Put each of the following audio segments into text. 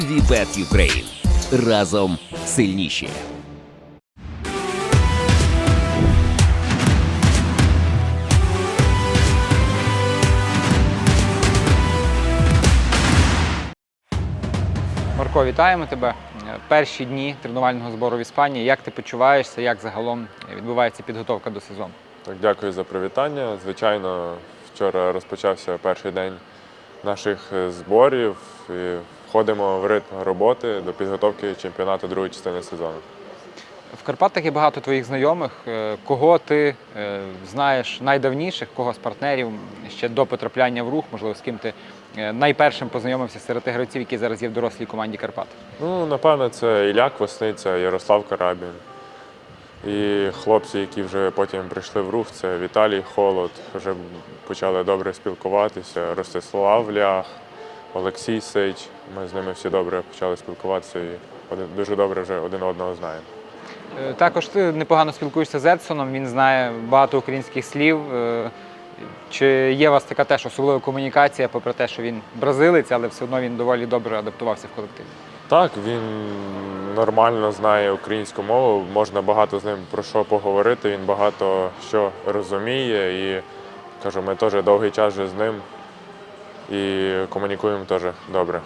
Вібет Юкрейн. Разом сильніші. Марко, вітаємо тебе. Перші дні тренувального збору в Іспанії. Як ти почуваєшся? Як загалом відбувається підготовка до сезону? Так, дякую за привітання. Звичайно, вчора розпочався перший день наших е, зборів і входимо в ритм роботи до підготовки чемпіонату другої частини сезону. В Карпатах є багато твоїх знайомих. Е, Кого ти е, знаєш найдавніших, кого з партнерів ще до потрапляння в рух, можливо, з ким ти е, найпершим познайомився серед тих гравців, які зараз є в дорослій команді Карпат? Ну, напевно, це Ілля Квасниця, Ярослав Карабін. І хлопці, які вже потім прийшли в рух, це Віталій Холод, вже почали добре спілкуватися, Ростислав Лях, Олексій Сич. Ми з ними всі добре почали спілкуватися і дуже добре вже один одного знаємо. Е, Також ти непогано спілкуєшся з Едсоном, він знає багато українських слів. Е, Чи є у вас така теж особлива комунікація, попри те, що він бразилець, але все одно він доволі добре адаптувався в колективі? Так, він нормально знає українську мову, можна багато з ним про що поговорити. Він багато що розуміє і кажу, ми теж довгий час вже з ним і комунікуємо теж добре.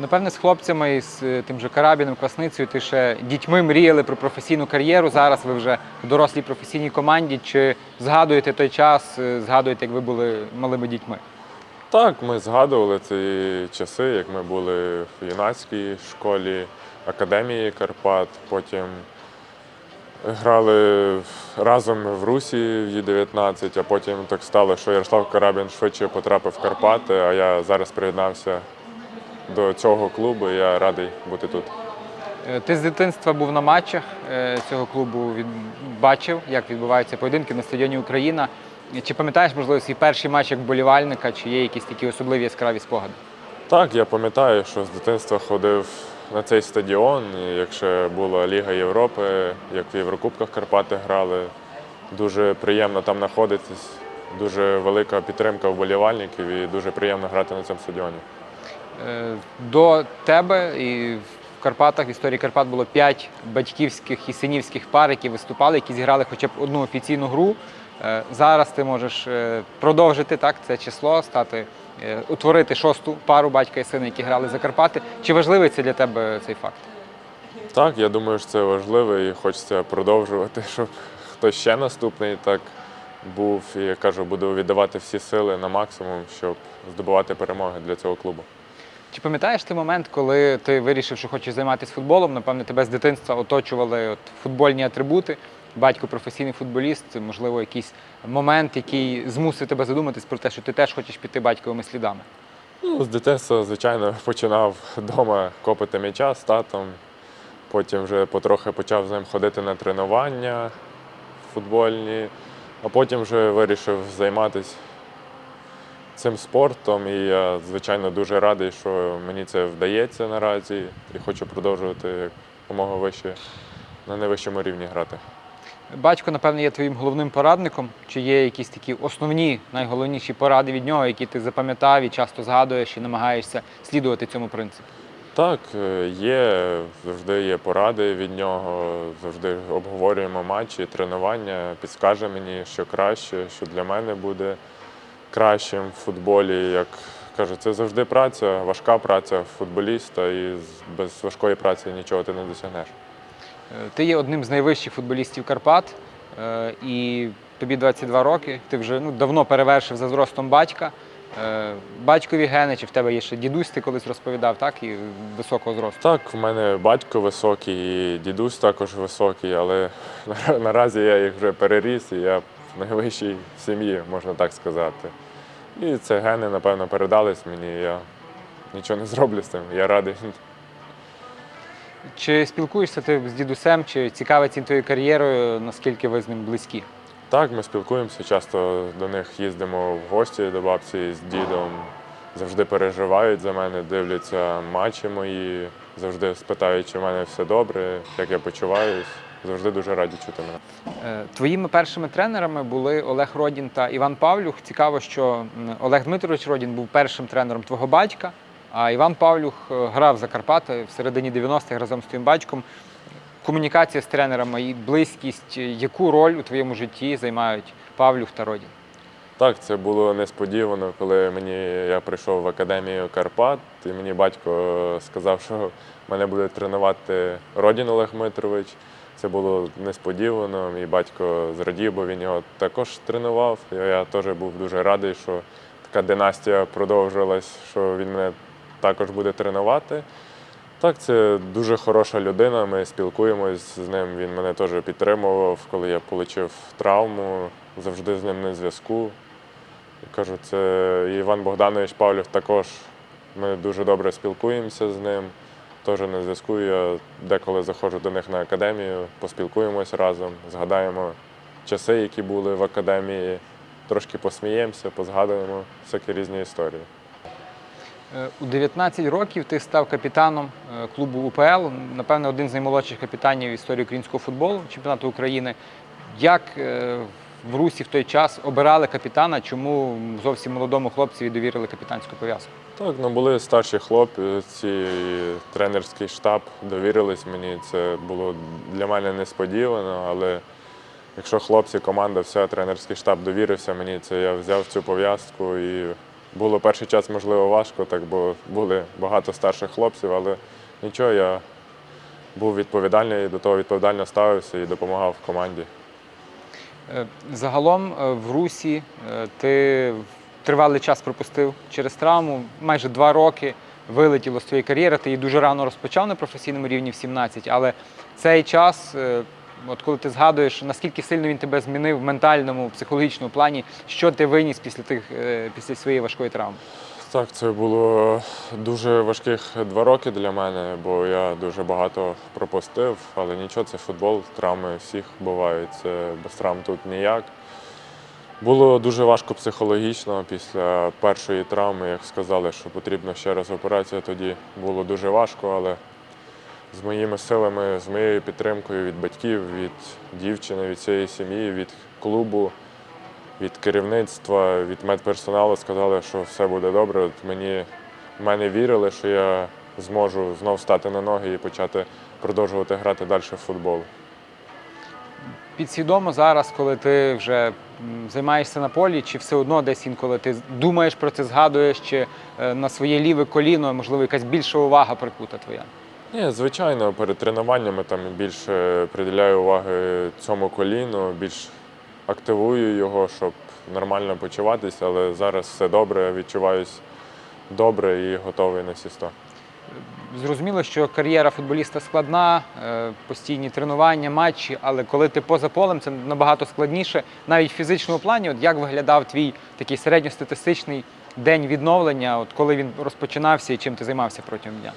Напевне, з хлопцями з е, тим же Карабіном, Квасницею, ти ще дітьми мріяли про професійну кар'єру. Зараз ви вже в дорослій професійній команді. Чи згадуєте той час, е, згадуєте, як ви були малими дітьми? Так, ми згадували ці часи, як ми були в юнацькій школі Академії Карпат, потім грали разом в Русі в Ю-19, а потім так стало, що Ярослав Карабін швидше потрапив в Карпати, а я зараз приєднався до цього клубу. і Я радий бути тут. Е, Ти з дитинства був на матчах е, цього клубу, бачив, як відбуваються поєдинки на стадіоні Україна. Чи пам'ятаєш, можливо, свій перший матч як вболівальника, чи є якісь такі особливі яскраві спогади? Так, я пам'ятаю, що з дитинства ходив на цей стадіон, якщо була Ліга Європи, як в Єврокубках Карпати грали. Дуже приємно там знаходитись, дуже велика підтримка вболівальників і дуже приємно грати на цьому стадіоні. Е, До тебе і в Карпатах в історії Карпат було п'ять батьківських і синівських пар, які виступали, які зіграли хоча б одну офіційну гру. Е, Зараз ти можеш е, продовжити так це число, стати е, утворити шосту пару батька і сина, які грали за Карпати. Чи важливий це для тебе цей факт? Так, я думаю, що це важливо і хочеться продовжувати, щоб хтось ще наступний так був. І я кажу, буду віддавати всі сили на максимум, щоб здобувати перемоги для цього клубу. Чи пам'ятаєш ти момент, коли ти вирішив, що хочеш займатися футболом? Напевне, тебе з дитинства оточували от футбольні атрибути. Батько професійний футболіст, можливо, якийсь момент, який змусив тебе задуматись про те, що ти теж хочеш піти батьковими слідами. Ну, з дитинства, звичайно, починав вдома копати м'яча з татом. Потім вже потрохи почав з ним ходити на тренування футбольні, а потім вже вирішив займатися цим спортом. І я, звичайно, дуже радий, що мені це вдається наразі і хочу продовжувати якомога вище на найвищому рівні грати. Батько, напевне, є твоїм головним порадником. Чи є якісь такі основні, найголовніші поради від нього, які ти запам'ятав і часто згадуєш і намагаєшся слідувати цьому принципу? Так, е, є, завжди є поради від нього, завжди обговорюємо матчі, тренування, підскаже мені, що краще, що для мене буде кращим в футболі. Як кажу, це завжди праця, важка праця футболіста, і без важкої праці нічого ти не досягнеш. Е, Ти є одним з найвищих футболістів Карпат, е, і тобі 22 роки. Ти вже ну, давно перевершив за зростом батька. Е, Батькові гени, чи в тебе є ще дідусь, ти колись розповідав, так? І високого зросту. Так, в мене батько високий, і дідусь також високий, але наразі я їх вже переріс, і я в найвищій сім'ї, можна так сказати. І це гени, напевно, передались мені. Я нічого не зроблю з цим. Я радий. Чи спілкуєшся ти з дідусем, чи цікавиться твоєю кар'єрою, наскільки ви з ним близькі? Так, ми спілкуємося, часто до них їздимо в гості до бабці з дідом. Завжди переживають за мене, дивляться матчі мої, завжди спитають, чи в мене все добре, як я почуваюсь. Завжди дуже раді чути мене. Е, Твоїми першими тренерами були Олег Родін та Іван Павлюх. Цікаво, що Олег Дмитрович Родін був першим тренером твого батька, А Іван Павлюх е, грав за Карпати в середині 90-х разом з твоїм батьком. Комунікація з тренерами і близькість, е, яку роль у твоєму житті займають Павлюх та Родін? Так, це було несподівано, коли мені я прийшов в академію Карпат, і мені батько сказав, що мене буде тренувати Родін Олег Митрович. Це було несподівано. Мій батько зрадів, бо він його також тренував. Я теж був дуже радий, що така династія продовжилась, що він мене також буде тренувати. Так, це дуже хороша людина. Ми спілкуємось з ним. Він мене теж підтримував, коли я отримав травму, завжди з ним на зв'язку. Кажу, це Іван Богданович Павлюх також. Ми дуже добре спілкуємося з ним. Теж на зв'язку. Я деколи заходжу до них на академію, поспілкуємось разом, згадаємо часи, які були в академії, трошки посміємося, позгадуємо всякі різні історії. Е, У 19 років ти став капітаном е, клубу УПЛ, напевне, один з наймолодших капітанів історії українського футболу, чемпіонату України. Як е, в Русі в той час обирали капітана, чому зовсім молодому хлопцеві довірили капітанську пов'язку? Так, ну були старші хлопці, тренерський штаб довірились мені. Це було для мене несподівано, але якщо хлопці, команда, вся тренерський штаб довірився мені, це я взяв цю пов'язку і було перший час, можливо, важко, так бо були багато старших хлопців, але нічого, я був відповідальний, до того відповідально ставився і допомагав команді. Е, Загалом е, в Русі е, ти тривалий час пропустив через травму, майже два роки вилетіло з твоєї кар'єри. Ти її дуже рано розпочав на професійному рівні в 17, але цей час, от коли ти згадуєш, наскільки сильно він тебе змінив в ментальному, психологічному плані, що ти виніс після тих е, після своєї важкої травми? Так, це було дуже важких два роки для мене, бо я дуже багато пропустив, але нічого, це футбол, травми всіх бувають. Це без травм тут ніяк. Було дуже важко психологічно після першої травми, як сказали, що потрібно ще раз операція, тоді було дуже важко, але з моїми силами, з моєю підтримкою від батьків, від дівчини, від цієї сім'ї, від клубу від керівництва, від медперсоналу сказали, що все буде добре. От мені в мене вірили, що я зможу знов стати на ноги і почати продовжувати грати далі в футбол. Підсвідомо зараз, коли ти вже займаєшся на полі, чи все одно десь інколи ти думаєш про це, згадуєш, чи е, на своє ліве коліно, можливо, якась більша увага прикута твоя? Ні, звичайно, перед тренуваннями там більше приділяю уваги цьому коліну, більш активую його, щоб нормально почуватися, але зараз все добре, відчуваюсь добре і готовий на всі 100. Зрозуміло, що кар'єра футболіста складна, е, постійні тренування, матчі, але коли ти поза полем, це набагато складніше, навіть в фізичному плані. От як виглядав твій такий середньостатистичний день відновлення, от коли він розпочинався і чим ти займався протягом дня?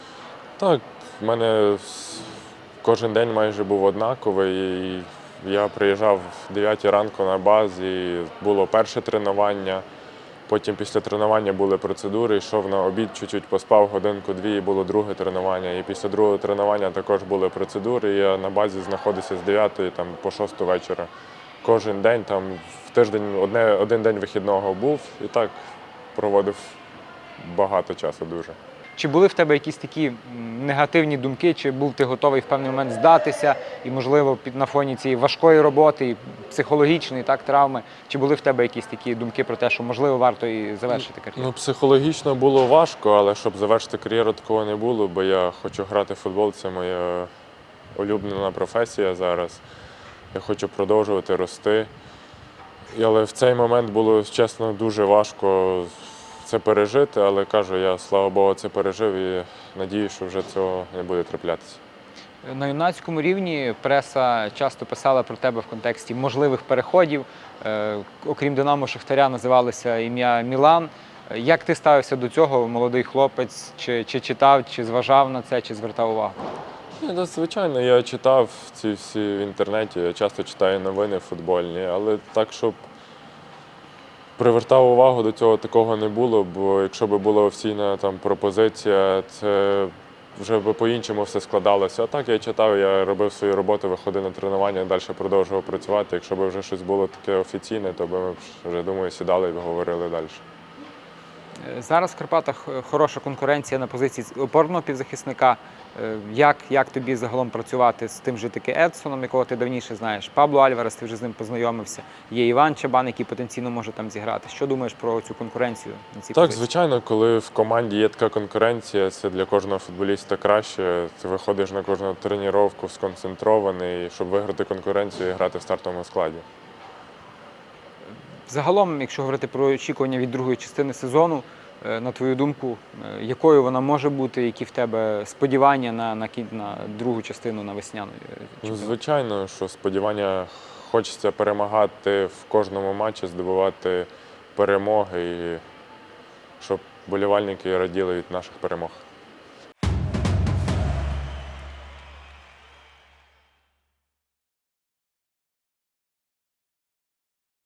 Так, в мене кожен день майже був однаковий. І я приїжджав в 9 ранку на базі, було перше тренування. Потім після тренування були процедури, йшов на обід, чуть-чуть поспав годинку-дві, і було друге тренування. І після другого тренування також були процедури. Я на базі знаходився з 9 там, по 6 вечора. Кожен день там в тиждень одне, один день вихідного був і так проводив багато часу дуже. Чи були в тебе якісь такі негативні думки, чи був ти готовий в певний момент здатися, і, можливо, на фоні цієї важкої роботи, і психологічної так, травми, чи були в тебе якісь такі думки про те, що можливо варто і завершити кар'єру? Ну, психологічно було важко, але щоб завершити кар'єру, такого не було, бо я хочу грати в футбол, це моя улюблена професія зараз. Я хочу продовжувати рости. Але в цей момент було, чесно, дуже важко це пережити, але кажу, я, слава Богу, це пережив і надію, що вже цього не буде траплятися. На юнацькому рівні преса часто писала про тебе в контексті можливих переходів. Е, Окрім Динамо Шахтаря називалося ім'я Мілан. Як ти ставився до цього, молодий хлопець? Чи, чи читав, чи зважав на це, чи звертав увагу? Ні, ну, звичайно, я читав ці всі в інтернеті, я часто читаю новини футбольні, але так, щоб привертав увагу до цього, такого не було, бо якщо б була офіційна там пропозиція, це вже би по-іншому все складалося. А так я читав, я робив свою роботу, виходив на тренування, далі продовжував працювати. Якщо б вже щось було таке офіційне, то б ми вже думаю, сідали і говорили далі. Зараз в Карпатах е, хороша конкуренція на позиції опорного півзахисника. Е, Як, як тобі загалом працювати з тим же таки Едсоном, якого ти давніше знаєш? Пабло Альварес, ти вже з ним познайомився. Є Іван Чабан, який потенційно може там зіграти. Що думаєш про цю конкуренцію на цій Так, позиції? звичайно, коли в команді є така конкуренція, це для кожного футболіста краще. Ти виходиш на кожну тренування сконцентрований, щоб виграти конкуренцію і грати в стартовому складі. Загалом, якщо говорити про очікування від другої частини сезону, на твою думку, е, якою вона може бути, які в тебе сподівання на, на, на другу частину на весняну? е, звичайно, що сподівання хочеться перемагати в кожному матчі, здобувати перемоги і щоб болівальники раділи від наших перемог.